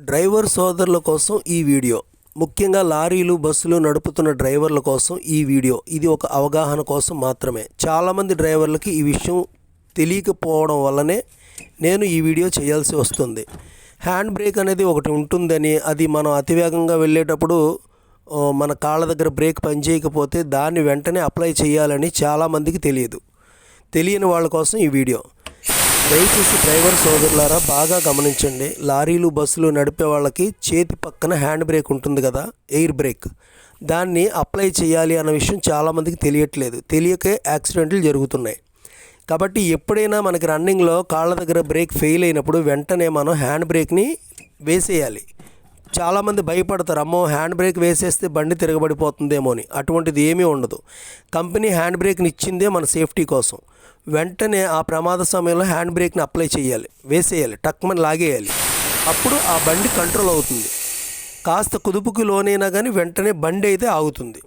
Driver సోదరుల కోసం ఈ వీడియో. ముఖ్యంగా లారీలు బస్సులు నడుపుతున్న డ్రైవర్ల కోసం ఈ వీడియో. ఇది ఒక అవగాహన కోసం మాత్రమే. చాలామంది డ్రైవర్లకి ఈ విషయం తెలియకపోవడం వల్లనే నేను ఈ వీడియో చేయాల్సి వస్తుంది. హ్యాండ్ బ్రేక్ అనేది ఒకటి ఉంటుందని అది మనం అతివేగంగా వెళ్ళేటప్పుడు మన కాళ్ళ దగ్గర బ్రేక్ పనిచేయకపోతే దాన్ని వెంటనే అప్లై చేయాలని చాలామందికి తెలియదు. తెలియని వాళ్ళ కోసం ఈ వీడియో. దయచేసి డ్రైవర్ సోదరులారా బాగా గమనించండి. లారీలు బస్సులు నడిపే వాళ్ళకి చేతి పక్కన హ్యాండ్ బ్రేక్ ఉంటుంది కదా ఎయిర్ బ్రేక్. దాన్ని అప్లై చేయాలి అన్న విషయం చాలామందికి తెలియట్లేదు. తెలియకే యాక్సిడెంట్లు జరుగుతున్నాయి. కాబట్టి ఎప్పుడైనా మనకి రన్నింగ్లో కాళ్ళ దగ్గర బ్రేక్ ఫెయిల్ అయినప్పుడు వెంటనే మనం హ్యాండ్ బ్రేక్ని వేసేయాలి. చాలామంది భయపడతారు అమ్మో హ్యాండ్ బ్రేక్ వేసేస్తే బండి తిరగబడిపోతుందేమో అని. అటువంటిది ఏమీ ఉండదు. కంపెనీ హ్యాండ్ బ్రేక్ని ఇచ్చిందే మన సేఫ్టీ కోసం. వెంటనే ఆ ప్రమాద సమయంలో హ్యాండ్ బ్రేక్ని అప్లై చేయాలి వేసేయాలి టక్మని లాగేయాలి. అప్పుడు ఆ బండి కంట్రోల్ అవుతుంది. కాస్త కుదుపుకి లోనైనా కానీ వెంటనే బండి అయితే ఆగుతుంది.